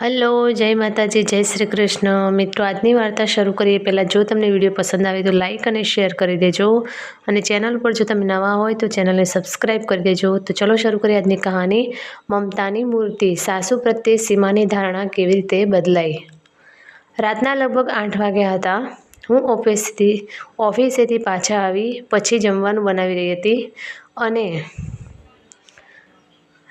Hello, જય માતાજી, જય શ્રી કૃષ્ણ. મિત્રો, આજની વાર્તા શરૂ કરીએ. પહેલાં જો તમને વીડિયો પસંદ આવે તો લાઇક અને શેર કરી દેજો. અને ચેનલ પર જો તમે નવા હોય તો ચેનલને સબસ્ક્રાઈબ કરી દેજો. તો ચલો શરૂ કરીએ આજની કહાની. મમતાની મૂર્તિ, સાસુ પ્રત્યે સીમાની ધારણા કેવી રીતે બદલાઈ? રાતના લગભગ આઠ વાગ્યા હતા. હું ઓફિસથી, ઓફિસેથી પાછા આવી, પછી જમવાનું બનાવી રહી હતી. અને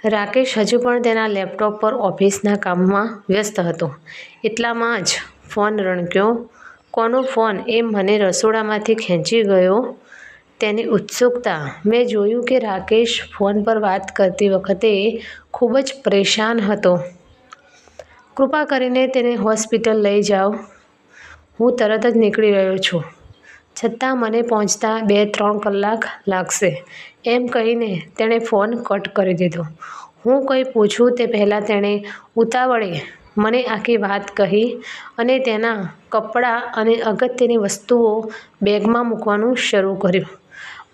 રાકેશ હજુ પણ તેના લેપટોપ પર ઓફિસના કામમાં વ્યસ્ત હતો. એટલામાં જ ફોન રણક્યો. કોનો ફોન એ મને રસોડામાંથી ખેંચી ગયો. તેની ઉત્સુકતા. મેં જોયું કે રાકેશ ફોન પર વાત કરતી વખતે ખૂબ જ પરેશાન હતો. કૃપા કરીને તેને હોસ્પિટલ લઈ જાઓ. હું તરત જ નીકળી રહ્યો છું. છતાં મને પહોંચતા બે ત્રણ કલાક લાગશે. એમ કહીને તેણે ફોન કટ કરી દીધો. હું કંઈ પૂછું તે પહેલાં તેણે ઉતાવળે મને આખી વાત કહી અને તેના કપડાં અને અગત્યની વસ્તુઓ બેગમાં મૂકવાનું શરૂ કર્યું.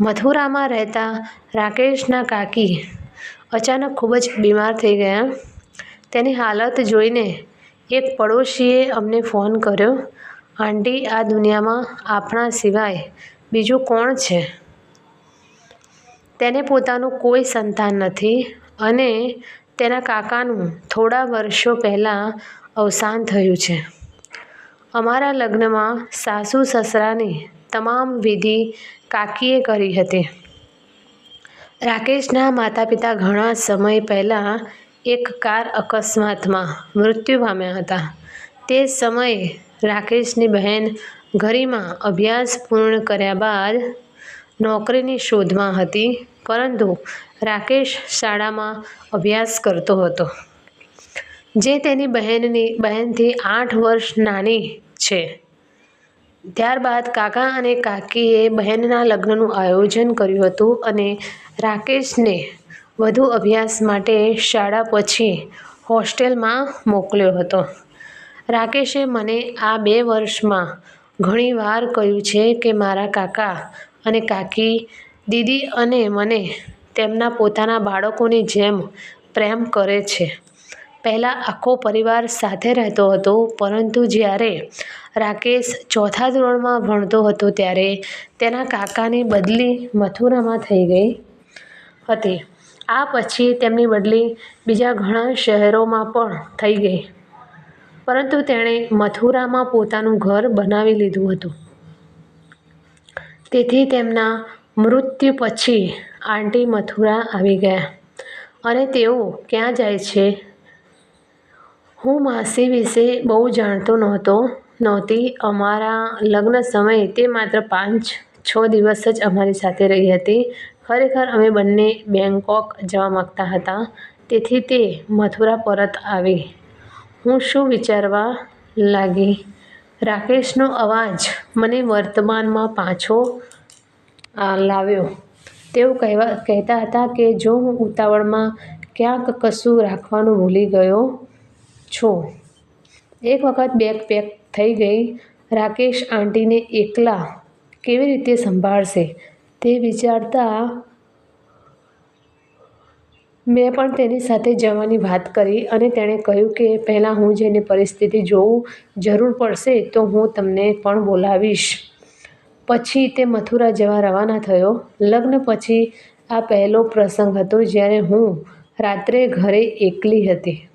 મથુરામાં રહેતા રાકેશના કાકી અચાનક ખૂબ જ બીમાર થઈ ગયા. તેની હાલત જોઈને એક પડોશીએ અમને ફોન કર્યો, આંટી, આ દુનિયામાં આપણા સિવાય બીજું કોણ છે? તેને પોતાનું કોઈ સંતાન નથી અને તેના કાકાનું થોડા વર્ષો પહેલાં અવસાન થયું છે. અમારા લગ્નમાં સાસુ સસરાની તમામ વિધિ કાકીએ કરી હતી. રાકેશના માતા પિતા ઘણા સમય પહેલાં એક કાર અકસ્માતમાં મૃત્યુ પામ્યા હતા. તે સમયે રાકેશની બહેન ગરિમા અભ્યાસ પૂર્ણ કર્યા બાદ નોકરીની શોધમાં હતી. પરંતુ રાકેશ શાળામાં અભ્યાસ કરતો હતો. જે તેની બહેનની, બહેનથી આઠ વર્ષ નાની છે. ત્યારબાદ કાકા અને કાકીએ બહેનના લગ્નનું આયોજન કર્યું હતું અને રાકેશને વધુ અભ્યાસ માટે શાળા પછી હોસ્ટેલમાં મોકલ્યો હતો. રાકેશે મને આ બે વર્ષમાં ઘણીવાર કહ્યું છે કે મારા કાકા અને કાકી દીદી અને મને તેમના પોતાના બાળકોની જેમ પ્રેમ કરે છે. પહેલાં આખો પરિવાર સાથે રહેતો હતો, પરંતુ જ્યારે રાકેશ ચોથા ધોરણમાં ભણતો હતો ત્યારે તેના કાકાની બદલી મથુરામાં થઈ ગઈ હતી. આ પછી તેમની બદલી બીજા ઘણા શહેરોમાં પણ થઈ ગઈ. પરંતુ તેણે મથુરામાં પોતાનું ઘર બનાવી લીધું હતું. તેથી તેમના મૃત્યુ પછી આંટી મથુરા આવી ગયા અને તેઓ ક્યાં જાય છે? હું માસી વિશે બહુ જાણતો નહોતો, નહોતી. અમારા લગ્ન સમયે તે માત્ર પાંચ, છ દિવસ જ અમારી સાથે રહી હતી. ખરેખર અમે બંને બેંકોક જવા માગતા હતા. તેથી તે મથુરા પરત આવી. હું શું વિચારવા લાગી? રાકેશનો અવાજ મને વર્તમાનમાં પાછો લાવ્યો. તેઓ કહેવા, કહેતા હતા કે જો હું ઉતાવળમાં ક્યાંક કશું રાખવાનું ભૂલી ગયો છું. એક વખત બેગ પેક થઈ ગઈ. રાકેશ આંટીને એકલા કેવી રીતે સંભાળશે તે વિચારતા મેં પણ તેની સાથે જવાની વાત કરી અને તેણે કહ્યું કે પહેલાં હું જેની પરિસ્થિતિ જોઉં જરૂર પડશે તો હું તમને પણ બોલાવીશ. પછી તે મથુરા જવા રવાના થયો. લગ્ન પછી આ પહેલો પ્રસંગ હતો જ્યારે હું રાત્રે ઘરે એકલી હતી.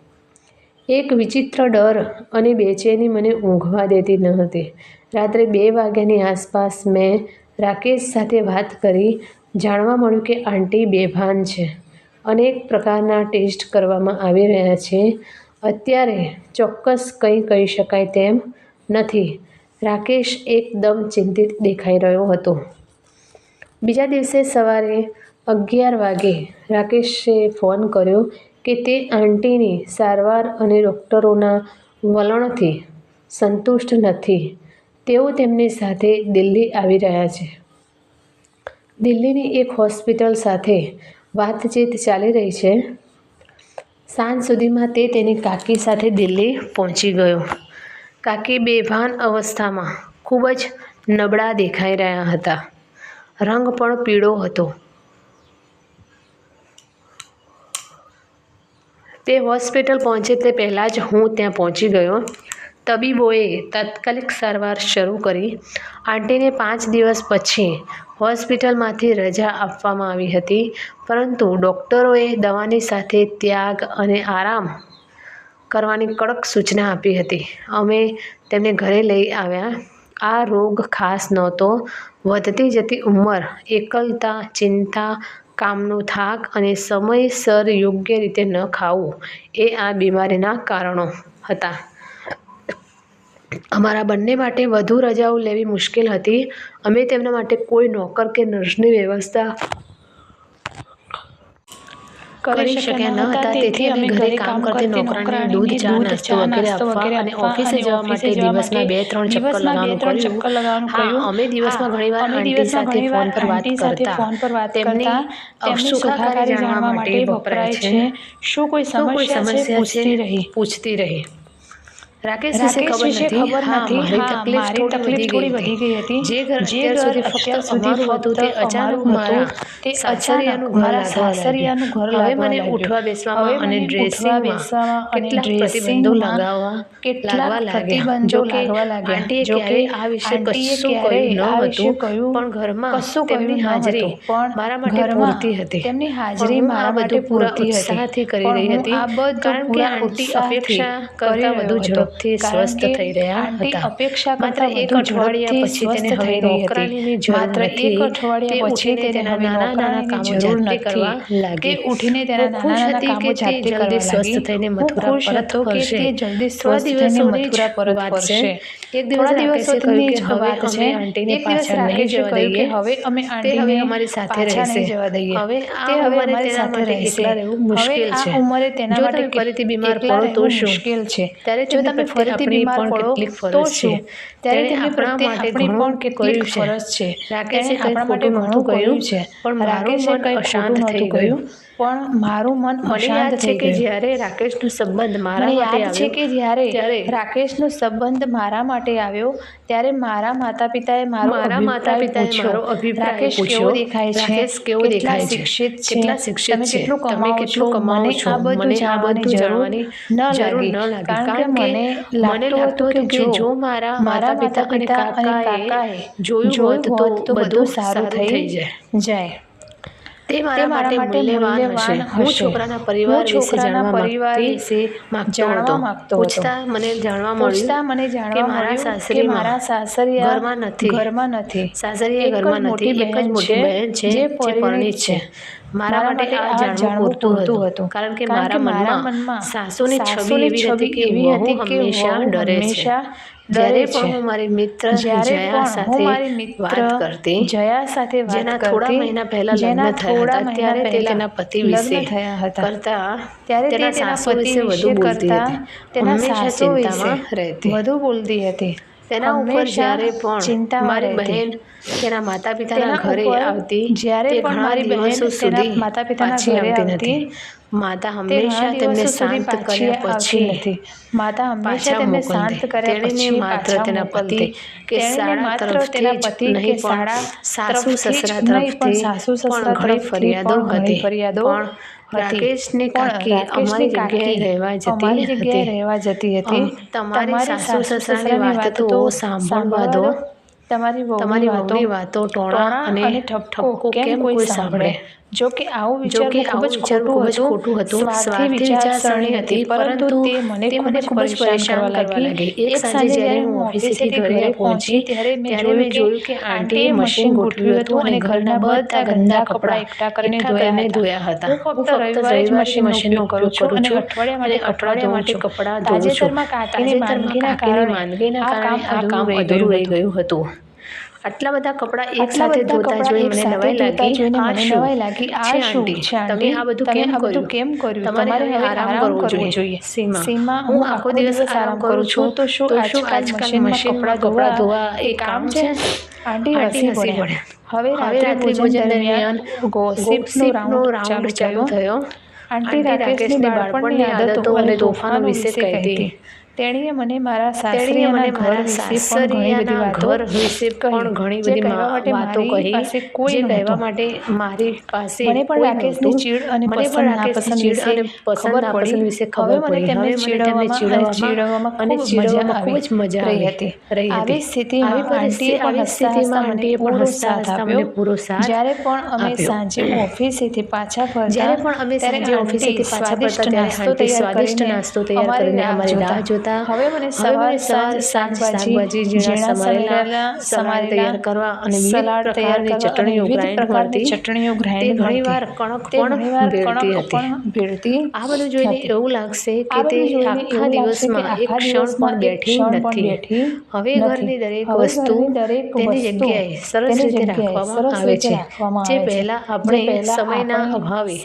એક વિચિત્ર ડર અને બેચેની મને ઊંઘવા દેતી ન હતી. રાત્રે બે વાગ્યાની આસપાસ મેં રાકેશ સાથે વાત કરી. જાણવા મળ્યું કે આંટી બેભાન છે અનેક પ્રકારના ટેસ્ટ કરવામાં આવી રહ્યા છે. અત્યારે ચોક્કસ કંઈ કહી શકાય તેમ નથી. રાકેશ એકદમ ચિંતિત દેખાઈ રહ્યો હતો. બીજા દિવસે સવારે અગિયાર વાગે રાકેશે ફોન કર્યો કે તે આંટીની સારવાર અને ડૉક્ટરોના વલણથી સંતુષ્ટ નથી. તેઓ તેમની સાથે દિલ્હી આવી રહ્યા છે. દિલ્હીની એક હોસ્પિટલ સાથે વાતચીત ચાલી રહી છે. સાંજ સુધીમાં તે તેની કાકી સાથે દિલ્હી પહોંચી ગયો. કાકી બેભાન અવસ્થામાં ખૂબ જ નબળા દેખાઈ રહ્યા હતા. રંગ પણ પીળો હતો. તે હોસ્પિટલ પહોંચે તે પહેલાં જ હું ત્યાં પહોંચી ગયો. તબીબોએ તાત્કાલિક સારવાર શરૂ કરી. આંટીને પાંચ દિવસ પછી હોસ્પિટલમાંથી રજા આપવામાં આવી હતી. પરંતુ ડૉક્ટરોએ દવાની સાથે ત્યાગ અને આરામ કરવાની કડક સૂચના આપી હતી. અમે તેમને ઘરે લઈ આવ્યા. આ રોગ ખાસ નહોતો. વધતી જતી ઉંમર, એકલતા, ચિંતા, કામનો થાક અને સમયસર યોગ્ય રીતે ન ખાવું એ આ બીમારીના કારણો હતા. અમારા બંને માટે વધુ રજાઓ લેવી મુશ્કેલ હતી. અમે તેમના માટે કોઈ નોકર કે નર્સની વ્યવસ્થા કરી શક્યા ન હતા. તેથી અમે ઘરે કામ કરતી નોકરાણીને દૂધ ચા નાસ્તો વગેરે આપવા અને ઓફિસે જવા માટે દિવસમાં બે ત્રણ ચક્કર લગાવવાનું કહ્યું હા અમે દિવસમાં ઘણીવાર આંટી સાથે ફોન પર વાત કરતા. તેમની સુખાકારી જાણવા માટે વપરાય છે. શું કોઈ સમસ્યા છે? પૂછતી રહી. પૂછતી રહી. રાકેશ વિશે ખબર નથી. હા. મારી તકલીફ થોડી વધી ગઈ હતી. જે ઘર અત્યાર સુધી ફક્ત સુધી અમારું હતું તે અચાનક મારા તે સાસરિયાનું ઘર સાસરિયાનું ઘર હવે મને ઉઠવા બેસવામાં અને ડ્રેસિંગ બેસવામાં અને ડ્રેસિંગ લગાવવા કેટલા પ્રતિબંધો લાગવા લાગ્યા. જો કે આ વિશે કશું કહ્યું ન હતું કહ્યું પણ ઘરમાં કશું તેમની હાજરી પણ મારા માટે પૂરતી હતી. તેમની હાજરી મારા માટે બધું પૂરતી હતી. કરી રહી હતી આ બધું કારણ કે પૂરા આંટી અપેક્ષા કરતા કરતાં વધુ ઝડપથી સ્વસ્થ થઈ રહ્યા હતા. અપેક્ષા માત્ર એક અઠવાડિયા પછી તેને હવે નોકરાની. જરૂર માત્ર એક અઠવાડિયા પછી તેને તેના નાના નાના કામો જરૂર. કરવા લાગી ઉઠીને તેના નાના નાના કામો જાતે કરવા સ્વસ્થ થઈને મથુરા પરત ફરશે જલ્દી સ્વસ્થ થઈને મથુરા પરત ફરશે. એક દિવસ રાકેશે જ વાત છે. આંટીને દિવસ પાછળ નહીં જવા દઈએ હવે અમે આંટીને અમારી સાથે રહેશે જવા દઈએ. હવે તે હવે અમારી સાથે રહેશે. રહેવું મુશ્કેલ છે આ ઉંમરે તેના માટે ફરીથી બીમાર પડો તો શું મુશ્કેલ છે ત્યારે જો તમે ફરીથી બીમાર પડો તો શું છે ત્યારે આપણા માટે ઘણું છે. ફરજ છે રાકેશે આપણા માટે ઘણું કર્યું છે પણ મારું રાકેશે કંઈ અશાંત થઈ ગયું. પણ મારું મન અશાંત છે કે જ્યારે રાકેશનો સંબંધ મારા માટે યાદ છે કે જ્યારે રાકેશનો સંબંધ મારા માટે આવ્યો ત્યારે મારા માતા પિતાએ મારો મારા માતા પિતાએ મારો અભિપ્રાય રાકેશ. કેવો દેખાય છે રાકેશ કેવો દેખાય છે? શિક્ષિત છે કેટલા શિક્ષિત છે? તમે કેટલું મને છો? મને આ બધું જાણવાની ન લાગી કારણ કે મને લાગતું હતું કે જો મારા મારા પિતા અને કાકાએ જોયું હોત તો બધું સારું થઈ જાય. જાય તે મારા માટે મૂલ્યવાન હશે. હું છોકરાના પરિવાર વિશે છોકરાના જાણવા પરિવાર વિશે જાણવા માંગતો પૂછતા મને જાણવા મળતા મળ્યું મને કે જાણવા મારા સાસરી મારા સાસરિયા ઘરમાં નથી. ઘરમાં નથી. સાસરીએ એ ઘરમાં નથી એક જ મોટી બહેન છે જે પરિણીત છે. મારા માટે આ જાણવું પૂરતું હતું. કારણ કે મારા મનમાં સાસુની છબી એવી હતી કે વહુ હંમેશા ડરે છે. જ્યારે પણ હું મારી મિત્ર જયા સાથે વાત કરતી જયા સાથે જેના થોડા મહિના પહેલા લગ્ન થયા હતા ત્યારે તે તેના પતિ વિશે. કરતા ત્યારે તેના સાસુ વિશે વધુ બોલતી હતી. તેના હંમેશા ચિંતામાં રહેતી. વધુ બોલતી હતી. તેના ઉપર હંમેશા જ્યારે પણ ચિંતામાં મારી રહેતી. બહેન તેના માતા પિતાના તેના ઘરે ઉપર આવતી જ્યારે તે પણ ઘણા મારી બહેન દિવસો તેના સુધી માતા પિતાના પાછી ઘરે આવતી આવતી, નથી માતા તે હંમેશા ઘણા તેમને દિવસો સુધી શાંત પાછી કર્યા આવતી પછી નથી માતા હંમેશા પાછા તેમને મોકલતી. શાંત કર્યા તેણીને પછી માત્ર પાછા તેના પતિ મોકલતી. કે તેણીને શાળા માત્ર તરફથી તેના જ પતિ નહીં કે પણ શાળા સાસુ તરફથી જ સસરા નહીં પણ તરફથી સાસુ સસરા પણ ઘણી તરફથી ફરિયાદો પણ ઘણી હતી. ફરિયાદો પણ હતી. રાકેશની કાકી અમારી જગ્યાએ રહેવા જતી હતી. રહેવા જતી હતી તમારી સાસુ સસરાની વાતો સાંભળવા દો. તમારી તમારી વહુની વાતો ટોણા અને ઠપકો કેમ કોઈ સાંભળે? જો કે આવું વિચારવું ખૂબ જ ખોટું હતું. ખોટું હતું. સ્વાર્થી વિચારસરણી હતી પરંતુ તે મને મને ખૂબ જ પરેશાન કરવા લાગી. એક સાંજે જ્યારે હું ઓફિસેથી ઘરે પહોંચી ત્યારે મેં જોયું કે આંટીએ મશીન ગોઠવ્યું હતું અને ઘરના બધા ગંદા કપડાં એકઠા કરીને ધોયા હતા. હું ફક્ત રવિવારે જ મશીનનો ઉપયોગ કરું છું અને અઠવાડિયા માટે કપડાં ધોઉં છું. તાજેતરમાં કાકીની માંદગીના કારણે આ કામ અધૂરું રહી ગયું હતું. આટલા બધા કપડાં એક સાથે ધોતા જોઈ મને નવાઈ લાગી. શું? નવાઈ લાગી. આ શું? છે તમે આ બધું કેમ કર્યું? કેમ કર્યું? તમારે હવે આરામ કરવો જોઈએ. સીમા, સીમા, હું આખો દિવસ આરામ કરું છું તો શું તો આજકાલ મશીનમાં કપડાં ધોવા એ કામ છે? આંટી હસી પડે હવે રાત્રિ ભોજન દરમિયાન ગોસિપનો રાઉન્ડ ચાલુ થયો. આંટી રાકેશની બાળપણની આદતો અને તોફાનો વિશે કહેતી. તેણીએ મને મારા સાસરીએ મને મારા સાસરીયાના ઘણી બધી વાતો ઘર વિશે પણ ઘણી બધી વાતો કહી પાસે કોઈ કહેવા માટે મારી પાસે મને પણ રાકેશની ચીડ અને મને પણ રાકેશની ચીડ અને પસંદ નાપસંદ વિશે ખબર પડી. હવે મને તેમને ચીડવામાં અને ચીડવામાં ખૂબ જ મજા રહી આવી હતી. રહી હતી. આવી સ્થિતિમાં આંટીએ પણ સ્થિતિમાં આંટીએ પણ સાથ મને પૂરો સાથ જ્યારે પણ અમે સાંજે ઓફિસેથી પાછા ફરતા જ્યારે પણ અમે સાંજે ઓફિસેથી પાછા સ્વાદિષ્ટ ફરતા ત્યારે સ્વાદિષ્ટ નાસ્તો તૈયાર કરીને અમારી રાહ જોતા. મને હવે મને સવાર સવાર સાંજ શાકભાજી ઝીણા સમારેલા સલાડ તૈયાર કરવા અને સલાડ તૈયાર પ્રકારની કરવા અને ચટણીઓ ગ્રાઇન્ડ પ્રકારની ચટણીઓ ગ્રાઇન્ડ ઘણીવાર. કણક પણ ભેળતી હતી. ભેળતી આ બધું જોઈને એવું લાગશે કે તે આખા દિવસમાં એક ક્ષણ પણ બેઠી નથી. હવે ઘરની દરેક વસ્તુ તેની જગ્યાએ સરસ રીતે રાખવામાં આવે છે. જે પહેલા આપણે સમયના અભાવે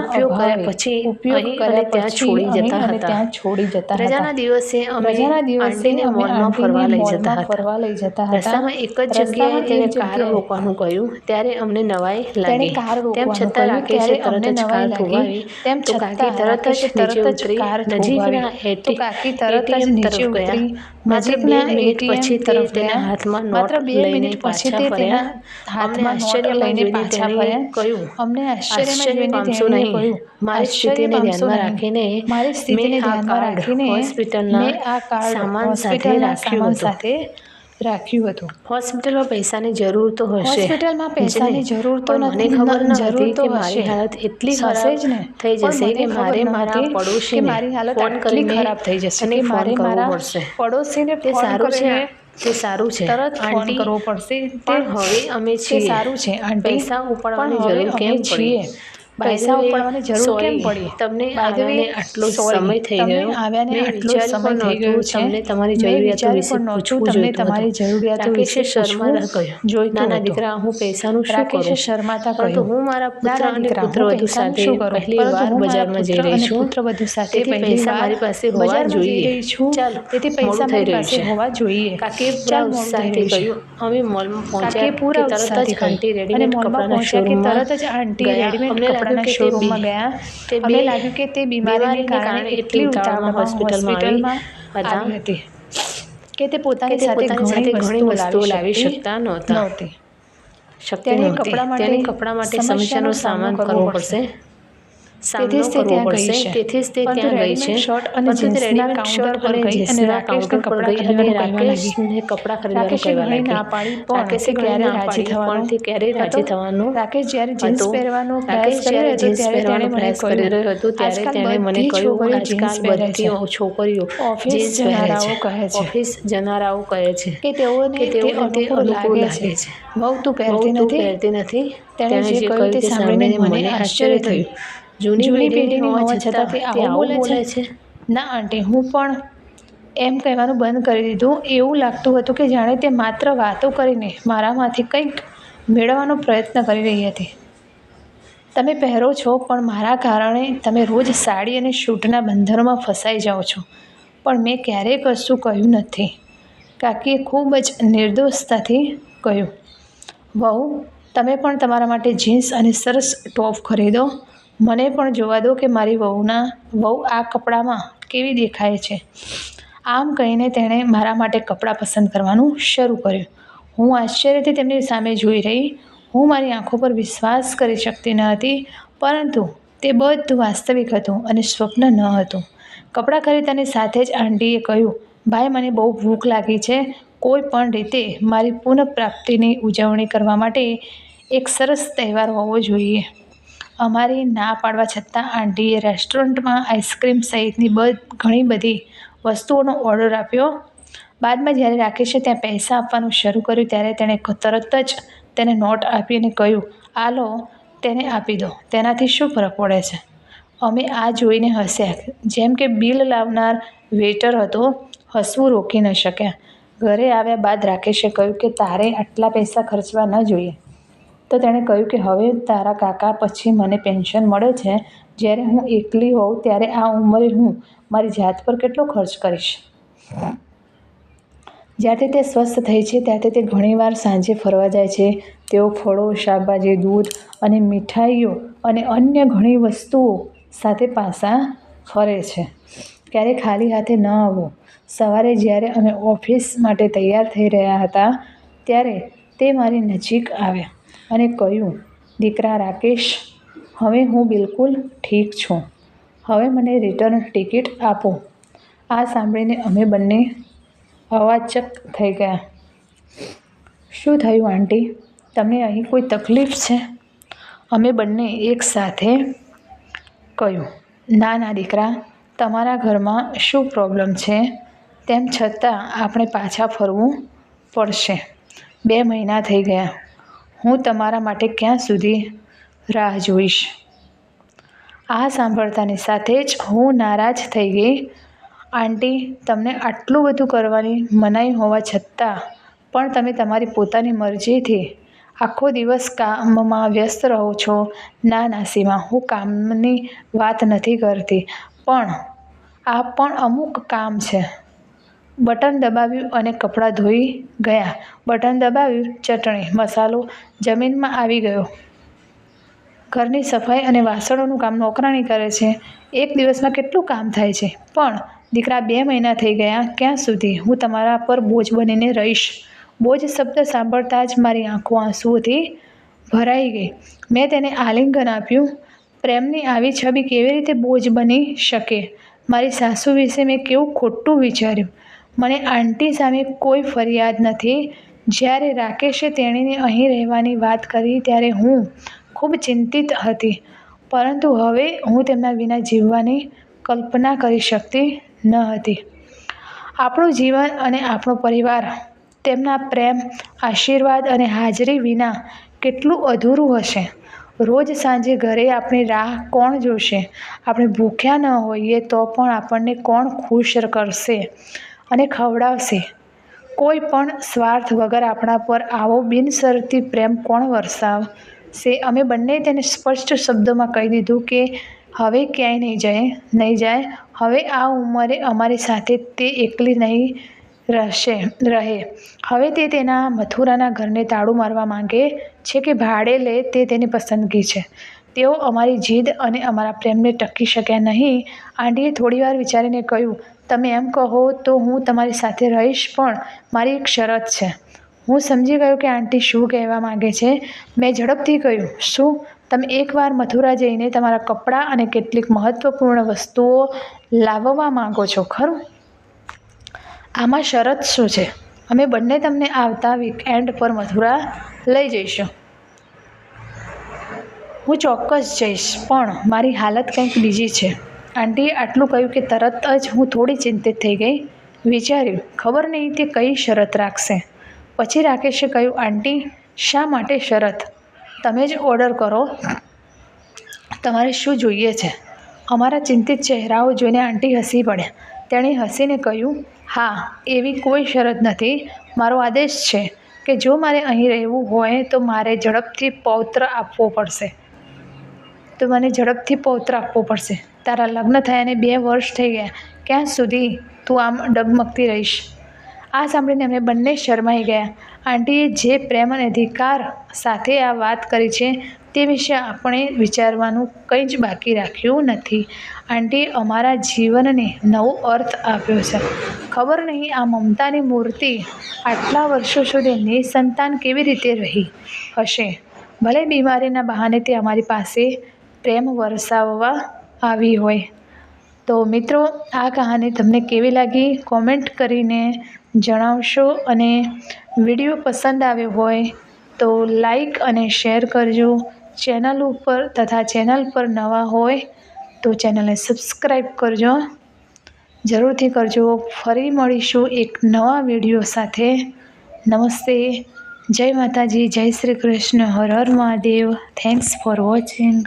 ઉપયોગ કર્યા પછી ઉપયોગ અહીં અને ત્યાં છોડી જતા હતા. ત્યાં છોડી જતા હતા. રજાના દિવસે અમે દિવસે આંટીને અમે મોલમાં આંટીને ફરવા લઈ જતા મોલમાં ફરવા લઈ જતા હતા. રસ્તામાં એક જ જગ્યાએ તેને કાર રોકવાનું કહ્યું ત્યારે અમને નવાઈ લાગી. કાર તેમ છતાં રાકેશે તરત અમને જ કાર નવાઈ તેમ તો છતાં કાકી તરત જ નીચે તરત જ ઉતરી કાર નજીકના થોભાવી. તરત જ નીચે તરફ ગયા. નજીકના મિનિટ ATM પછી તે તરફ તેના ગયા. હાથમાં માત્ર નોટ બે લઈને મિનિટ પછી પાછા તે ફર્યા તેના અમને હાથમાં નોટ આશ્ચર્યમાં લઈને જોઈને પાછા તેણીએ ફર્યા. કહ્યું અમને આશ્ચર્યમાં આશ્ચર્ય જોઈને પામશો તેણીએ નહીં કહ્યું, મારી આશ્ચર્ય સ્થિતિને પામશો ધ્યાનમાં નહીં. રાખીને મારી સ્થિતિને મેં આ ધ્યાનમાં કાર્ડ રાખીને હોસ્પિટલના મેં આ કાર્ડ સામાન સાથે હોસ્પિટલના રાખ્યું સામાન હતું. રાખ્યું હતું. હોસ્પિટલમાં પૈસાની જરૂર તો હશે. હોસ્પિટલમાં પૈસાની જરૂર તો મને ખબર ન જરૂર હતી કે મારી હાલત એટલી ખરાબ જ ને. થઈ જશે કે મારે મારા હતી પડોશીને મારી હાલત ફોન કરીને ખરાબ થઈ જશે અને મારે મારા પડોશીને તે સારું છે. તે સારું છે. તરત ફોન કરવો પડશે. તે હવે અમે છીએ. સારું છે પૈસા ઉપાડવાની જરૂર કેમ છીએ. પૈસા ઉપાડવાની જરૂર કેમ પડી? તમને આવ્યાને આટલો સમય થઈ ગયો. આવ્યાને આટલો સમય થઈ ગયો છે. તમને તમારી જરૂરિયાતો વિશે પૂછવું તમને તમારી. જરૂરિયાતો વિશે શર્માતા કહ્યું. જોઈ નાના દીકરા હું પૈસાનું શું કરું? શર્માતા કહ્યું, હું મારા પુત્ર અને પુત્રવધુ સાથે શું કરું? પહેલી વાર બજારમાં જઈ રહી છું. પુત્રવધુ સાથે પૈસા મારી પાસે હોવા જોઈએ. ચાલ તેથી પૈસા મારી પાસે હોવા જોઈએ. ચાલ પૂરા છે. કહ્યું. અમે મોલમાં પહોંચ્યા કે તરત જ આંટી રેડીમેડ કપડાના શોરૂમમાં તરત જ આંટી રેડીમેડ તે શોરૂમમાં ગયા. તે બે લાગ્યું કે તે બીમારીને કારણે એટલી ઉતાવળમાં હોસ્પિટલમાં આવી હતી. કે તે પોતાની સાથે ઘણી વસ્તુઓ લાવી શકતા નહોતા. શક્તિ નહોતી. માટે કપડાં માટે સમસ્યાનો સામનો કરવો પડશે. સામનો કરવો પડશે. તેથી જ તે ત્યાં ગઈ છે. શર્ટ અને રેડીમેડ શર્ટ પર ગઈ અને રાકેશના કપડાં ખરીદવાનું રાકેશને કપડાં ખરીદવાનું કહેવા લાગી. પાડી પણ રાકેશે ક્યારે રાજી પાડી. તે ક્યારેય રાજી થવાનું થવાનો રાકેશ જ્યારે જીન્સ હતો. પહેરવાનો રાકેશ જ્યારે જીન્સ પહેરવાનો મને પ્રયાસ કરી રહ્યો હતો? કહ્યું, ત્યારે તેણે મને કહ્યું આજકાલ બધી છોકરીઓ ઓફિસ જીન્સ પહેરે જનારાઓ છે કહે છે. ઓફિસ જનારાઓ કહે છે કે તેઓને કે તે અનુકૂળ લાગે છે. બહુ તું પહેરતી નથી? પહેરતી નથી. તેણે જે કહ્યું તે સાંભળીને મને આશ્ચર્ય થયું. જૂની પેઢીની હોવા છતાં તે આવું બોલે છે. ના આંટી હું પણ એમ કહેવાનું બંધ કરી દીધું. એવું લાગતું હતું કે જાણે તે માત્ર વાતો કરીને મારામાંથી કંઈક મેળવવાનો પ્રયત્ન કરી રહી હતી. તમે પહેરો છો પણ મારા કારણે તમે રોજ સાડી અને સૂટના બંધનોમાં ફસાઈ જાઓ છો. પણ મેં ક્યારેય કશું કહ્યું નથી. કાકીએ ખૂબ જ નિર્દોષતાથી કહ્યું વહુ તમે પણ તમારા માટે જીન્સ અને સરસ ટોપ ખરીદો. મને પણ જોવા દો કે મારી વહુના, વહુ આ કપડામાં કેવી દેખાય છે. આમ કહીને તેણે મારા માટે કપડાં પસંદ કરવાનું શરૂ કર્યું. હું આશ્ચર્યથી તેમની સામે જોઈ રહી. હું મારી આંખો પર વિશ્વાસ કરી શકતી ન હતી, પરંતુ તે બધું વાસ્તવિક હતું અને સ્વપ્ન ન હતું. કપડાં ખરીદતાની સાથે જ આંટીએ કહ્યું, ભાઈ, મને બહુ ભૂખ લાગી છે. કોઈ પણ રીતે મારી પુનઃપ્રાપ્તિની ઉજવણી કરવા માટે એક સરસ તહેવાર હોવો જોઈએ. અમારી ના પાડવા છતાં આંટીએ રેસ્ટોરન્ટમાં આઈસ્ક્રીમ સહિતની ઘણી બધી વસ્તુઓનો ઓર્ડર આપ્યો. બાદમાં જ્યારે રાકેશે ત્યાં પૈસા આપવાનું શરૂ કર્યું ત્યારે તેણે તરત જ તેને નોટ આપીને કહ્યું આ લો તેને આપી દો. તેનાથી શું ફરક પડે છે? અમે આ જોઈને હસ્યા. જેમ કે બિલ લાવનાર વેટર હતો, હસવું રોકી ન શક્યા. ઘરે આવ્યા બાદ રાકેશે કહ્યું કે, તારે આટલા પૈસા ખર્ચવા ન જોઈએ. તો તેણે કહ્યું કે, હવે તારા કાકા પછી મને પેન્શન મળે છે. જ્યારે હું એકલી હોઉં, ત્યારે આ ઉંમરે હું મારી જાત પર કેટલો ખર્ચ કરીશ? જ્યારથી તે સ્વસ્થ થઈ છે ત્યારથી તે ઘણીવાર સાંજે ફરવા જાય છે. તેઓ ફળો, શાકભાજી, દૂધ અને મીઠાઈઓ અને અન્ય ઘણી વસ્તુઓ સાથે પાસા ફરે છે. ક્યારે ખાલી હાથે ન આવો. સવારે જ્યારે અમે ઓફિસ માટે તૈયાર થઈ રહ્યા હતા, ત્યારે તે મારી નજીક આવ્યા. અને કહ્યું, દીકરા રાકેશ, હવે હું બિલકુલ ઠીક છું. હવે મને રિટર્ન ટિકિટ આપો. આ સાંભળીને અમે બંને અવાચક થઈ ગયા. શું થયું, આંટી? તમને અહીં કોઈ તકલીફ છે? અમે બંને એકસાથે કહ્યું, ના ના, દીકરા, તમારા ઘરમાં શું પ્રોબ્લેમ છે? તેમ છતાં આપણે પાછા ફરવું પડશે. બે મહિના થઈ ગયા. હું તમારા માટે ક્યાં સુધી રાહ જોઈશ? આ સાંભળતાની સાથે જ હું નારાજ થઈ ગઈ. આંટી, તમને આટલું બધું કરવાની મનાઈ હોવા છતાં પણ તમે તમારી પોતાની મરજીથી આખો દિવસ કામમાં વ્યસ્ત રહો છો. ના ના હું કામની વાત નથી કરતી, પણ આ પણ અમુક કામ છે. બટન દબાવ્યું અને કપડાં ધોઈ ગયા. બટન દબાવ્યું, ચટણી, મસાલો જમીનમાં આવી ગયો. ઘરની સફાઈ અને વાસણોનું કામ નોકરાણી કરે છે. એક દિવસમાં કેટલું કામ થાય છે. પણ દીકરા બે મહિના થઈ ગયા, ક્યાં સુધી? હું તમારા પર બોજ બનીને રહીશ. બોજ શબ્દ સાંભળતા જ મારી આંખો આંસુઓથી ભરાઈ ગઈ. મેં તેને આલિંગન આપ્યું. પ્રેમની આવી છબી કેવી રીતે બોજ બની શકે? મારી સાસુ વિશે મેં કેવું ખોટું વિચાર્યું? મને આંટી સામે કોઈ ફરિયાદ નથી. જ્યારે રાકેશે તેણીને અહીં રહેવાની વાત કરી ત્યારે હું ખૂબ ચિંતિત હતી. પરંતુ હવે હું તેમના વિના જીવવાની કલ્પના કરી શકતી ન હતી. આપણું જીવન અને આપણો પરિવાર, તેમના પ્રેમ, આશીર્વાદ અને હાજરી વિના કેટલું અધૂરું હશે? રોજ સાંજે ઘરે આપણી રાહ કોણ જોશે? આપણે ભૂખ્યા ન હોઈએ તો પણ આપણને કોણ ખુશ કરશે? અને ખવડાવશે. કોઈ પણ સ્વાર્થ વગર આપણા પર આવો બિનશરતી પ્રેમ કોણ વરસાવશે? અમે બંને તેને સ્પષ્ટ શબ્દોમાં કહી દીધું કે, હવે ક્યાંય નહીં જાય નહીં જાય. હવે આ ઉંમરે અમારી સાથે તે એકલી નહીં રહેશે, રહે. હવે તે તેના મથુરાના ઘરને તાળું મારવા માંગે છે કે ભાડે લે તે તેની પસંદગી છે. તેઓ અમારી જીદ અને અમારા પ્રેમને ટકી શક્યા નહીં. આંટીએ થોડીવાર વિચારીને કહ્યું, તમે એમ કહો તો હું તમારી સાથે રહીશ, પણ મારી એક શરત છે. હું સમજી ગયો કે આંટી શું કહેવા માગે છે. મેં ઝડપથી કહ્યું, શું? તમે એકવાર મથુરા જઈને તમારા કપડાં અને કેટલીક મહત્ત્વપૂર્ણ વસ્તુઓ લાવવા માગો છો, ખરું? આમાં શરત શું છે? અમે બંને તમને આવતા વીકએન્ડ પર મથુરા લઈ જઈશું. હું ચોક્કસ જઈશ, પણ મારી હાલત કંઈક બીજી છે. આંટીએ આટલું કહ્યું કે તરત જ હું થોડી ચિંતિત થઈ ગઈ. વિચાર્યું, ખબર નહીં તે કઈ શરત રાખશે. પછી રાકેશે કહ્યું, આંટી, શા માટે શરત? તમે જ ઓર્ડર કરો. તમારે શું જોઈએ છે? અમારા ચિંતિત ચહેરાઓ જોઈને આંટી હસી પડ્યા. તેણે હસીને કહ્યું, હા, એવી કોઈ શરત નથી. મારો આદેશ છે કે જો મારે અહીં રહેવું હોય તો મારે ઝડપથી પૌત્ર આપવો પડશે. તો મને ઝડપથી પૌત્ર આપવો પડશે. તારા લગ્ન થયાને બે વર્ષ થઈ ગયા. ક્યાં સુધી તું આમ ડગમગતી રહીશ? આ સાંભળીને અમે બંને શરમાઈ ગયા. આંટીએ જે પ્રેમ અને અધિકાર સાથે આ વાત કરી છે તે વિશે આપણે વિચારવાનું કંઈ જ બાકી રાખ્યું નથી. આંટીએ અમારા જીવનને નવો અર્થ આપ્યો છે. ખબર નહીં આ મમતાની મૂર્તિ આટલા વર્ષો સુધી નિસંતાન કેવી રીતે રહી હશે? ભલે બીમારીના બહાને તે અમારી પાસે પ્રેમ વરસાવવા આવી હોય. તો મિત્રો, આ કહાની તમને કેવી લાગી? કોમેન્ટ કરીને જણાવશો અને વીડિયો પસંદ આવ્યો હોય તો લાઈક અને શેર કરજો. ચેનલ ઉપર તથા ચેનલ પર નવા હોય તો ચેનલને સબસ્ક્રાઈબ કરજો. જરૂરથી કરજો. ફરી મળીશું એક નવા વીડિયો સાથે. નમસ્તે. જય માતાજી. જય શ્રી કૃષ્ણ. હર હર મહાદેવ. Thanks for watching